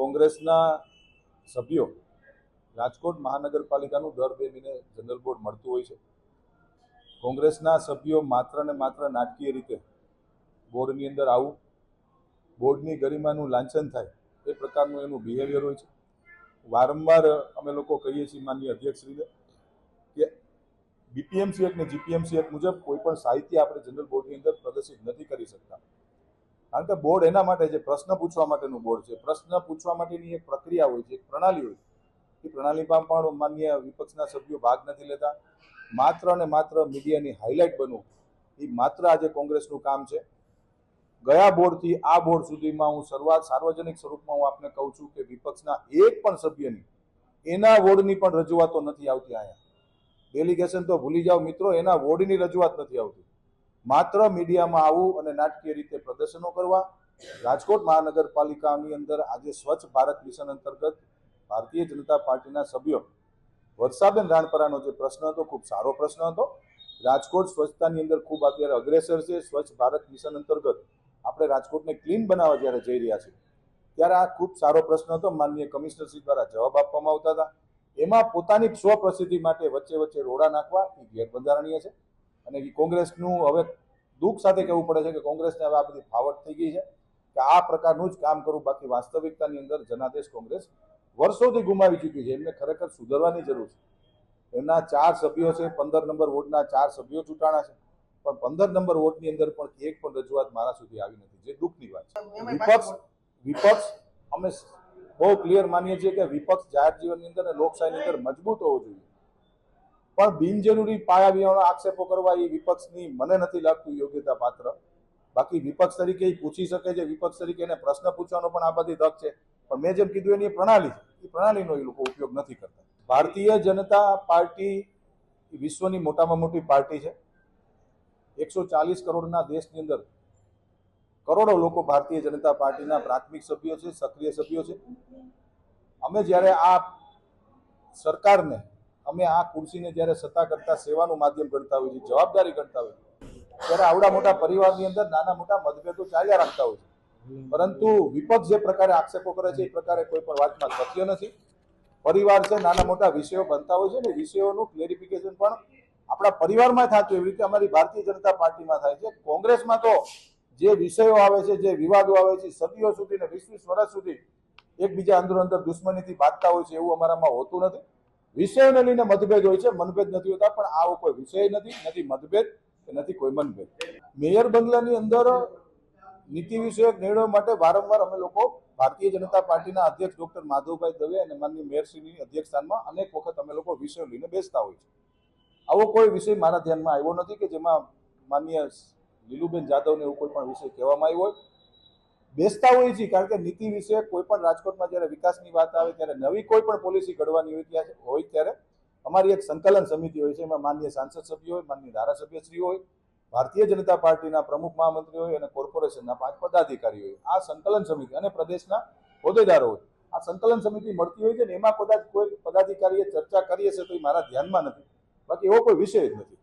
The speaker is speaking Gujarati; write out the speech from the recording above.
કોંગ્રેસના સભ્યો રાજકોટ મહાનગરપાલિકાનું દર બે મહિને જનરલ બોર્ડ મળતું હોય છે. કોંગ્રેસના સભ્યો માત્ર ને માત્ર નાટકીય રીતે બોર્ડની અંદર આવું, બોર્ડની ગરિમાનું લાંછન થાય એ પ્રકારનું એનું બિહેવિયર હોય છે. વારંવાર અમે લોકો કહીએ છીએ માનનીય અધ્યક્ષશ્રીને કે બીપીએમસી એક્ટ ને જીપીએમસી એક્ટ મુજબ કોઈ પણ સાહિત્ય આપણે જનરલ બોર્ડની અંદર પ્રદર્શિત નથી કરી શકતા. કારણ કે બોર્ડ એના માટે છે, પ્રશ્ન પૂછવા માટેનું બોર્ડ છે. પ્રશ્ન પૂછવા માટેની એક પ્રક્રિયા હોય છે, એક પ્રણાલી હોય છે. એ પ્રણાલીમાં પણ માન્ય વિપક્ષના સભ્યો ભાગ નથી લેતા. માત્ર ને માત્ર મીડિયાની હાઇલાઇટ બનવું. એ માત્ર આજે કોંગ્રેસનું કામ છે. ગયા બોર્ડથી આ બોર્ડ સુધીમાં હું શરૂઆત સાર્વજનિક સ્વરૂપમાં હું આપને કહું છું કે વિપક્ષના એક પણ સભ્યની એના વોર્ડની પણ રજૂઆતો નથી આવતી અહીંયા. ડેલિગેશન તો ભૂલી જાઓ મિત્રો, એના વોર્ડની રજૂઆત નથી આવતી. માત્ર મીડિયામાં આવવું અને નાટકીય રીતે પ્રદર્શનો કરવા, રાજકોટ મહાનગરપાલિકાની અંદર આજે સ્વચ્છ ભારત મિશન અંતર્ગત ભારતીય જનતા પાર્ટીના સભ્યો વર્ષાબેન રાણપરાનો જે પ્રશ્ન હતો, ખૂબ સારો પ્રશ્ન હતો. રાજકોટ સ્વચ્છતાની અંદર ખૂબ અત્યારે અગ્રેસર છે. સ્વચ્છ ભારત મિશન અંતર્ગત આપણે રાજકોટને ક્લીન બનાવવા જ્યારે જઈ રહ્યા છીએ, ત્યારે આ ખૂબ સારો પ્રશ્ન હતો. માનનીય કમિશનરશ્રી દ્વારા જવાબ આપવામાં આવતા હતા. એમાં પોતાની સ્વપ્રસિદ્ધિ માટે વચ્ચે વચ્ચે રોડા નાખવા એ ગેરબંધારણીય છે. અને કોંગ્રેસનું હવે દુઃખ સાથે કહેવું પડે છે કે કોંગ્રેસને હવે આ બધી ફાવટ થઈ ગઈ છે કે આ પ્રકારનું જ કામ કરવું બાકી વાસ્તવિકતાની અંદર જનાદેશ કોંગ્રેસ વર્ષોથી ગુમાવી ચૂકી છે. એમને ખરેખર સુધરવાની જરૂર છે. એમના ચાર સભ્યો છે પંદર નંબર વોર્ડના ચાર સભ્યો ચૂંટાણા છે. પણ પંદર નંબર વોર્ડની અંદર પણ એક પણ રજૂઆત મારા સુધી આવી નથી. જે દુઃખની વાત છે. વિપક્ષ વિપક્ષ અમે બહુ ક્લિયર માનીએ છીએ કે વિપક્ષ જાહેર જીવનની અંદર અને લોકશાહીની અંદર મજબૂત હોવો જોઈએ. પણ બિનજરૂરી પાયા વિહોણા આક્ષેપો કરવા એ વિપક્ષની મને નથી લાગતું યોગ્યતા પાત્ર. બાકી વિપક્ષ તરીકે એ પૂછી શકે છે, વિપક્ષ તરીકે એને પ્રશ્ન પૂછવાનો પણ આ બધી તક છે. પણ મેં જેમ કીધું એની પ્રણાલી છે. એ પ્રણાલીનો એ લોકો ઉપયોગ નથી કરતા. ભારતીય જનતા પાર્ટી વિશ્વની મોટામાં મોટી પાર્ટી છે. એકસો ચાલીસ કરોડના દેશની અંદર કરોડો લોકો ભારતીય જનતા પાર્ટીના પ્રાથમિક સભ્યો છે, સક્રિય સભ્યો છે. અમે જ્યારે આ સરકારને અમે આ ખુરશીને જ્યારે સત્તા કરતા સેવાનું માધ્યમ ગણતા હોય છે, જવાબદારી ગણતા હોય છે, ત્યારે આવડા મોટા પરિવારની અંદર નાના મોટા મતભેદો ચાલ્યા રાખતા હોય છે. પરંતુ વિપક્ષ જે પ્રકારે આક્ષેપો કરે છે, એ પ્રકારે કોઈ પણ વાતમાં સત્ય નથી. પરિવાર છે, નાના મોટા વિષયો બનતા હોય છે ને, વિષયોનું ક્લેરિફિકેશન પણ આપણા પરિવારમાં થતું એવી રીતે અમારી ભારતીય જનતા પાર્ટીમાં થાય છે. કોંગ્રેસમાં તો જે વિષયો આવે છે, જે વિવાદો આવે છે, સદીઓ સુધી ને વીસ વીસ વર્ષ સુધી એકબીજા અંદર અંદર દુશ્મનીથી બાંધતા હોય છે, એવું અમારામાં હોતું નથી. વિષયોને લઈને મતભેદ હોય છે, મનભેદ નથી હોતા, પણ આવો કોઈ વિષય નથી નથી મતભેદ કે નથી કોઈ મનભેદ. મેયર બંગલાની અંદર નીતિ વિષયક નિર્ણયો માટે વારંવાર અમે લોકો ભારતીય જનતા પાર્ટીના અધ્યક્ષ ડોક્ટર માધવભાઈ દવે અને માનની મેયરશ્રીની અધ્યક્ષસ્થાનમાં અનેક વખત અમે લોકો વિષયો લઈને બેસતા હોય છે. આવો કોઈ વિષય મારા ધ્યાનમાં આવ્યો નથી કે જેમાં માન્ય લીલુબેન જાદવને એવું કોઈ પણ વિષય કહેવામાં આવ્યો હોય. બેસતા હોઈએ છીએ કારણ કે નીતિ વિશે કોઈ પણ રાજકોટમાં જ્યારે વિકાસની વાત આવે, ત્યારે નવી કોઈ પણ પોલિસી ઘડવાની હોય ત્યાં હોય ત્યારે અમારી એક સંકલન સમિતિ હોય છે, એમાં માનનીય સાંસદ સભ્યો હોય માન્ય ધારાસભ્ય શ્રી હોય, ભારતીય જનતા પાર્ટીના પ્રમુખ મહામંત્રી હોય અને કોર્પોરેશનના પાંચ પદાધિકારીઓ હોય. આ સંકલન સમિતિ અને પ્રદેશના હોદ્દેદારો હોય. આ સંકલન સમિતિ મળતી હોય છે ને, એમાં કદાચ કોઈ પદાધિકારીએ ચર્ચા કરી હશે તો એ મારા ધ્યાનમાં નથી. બાકી એવો કોઈ વિષય જ નથી.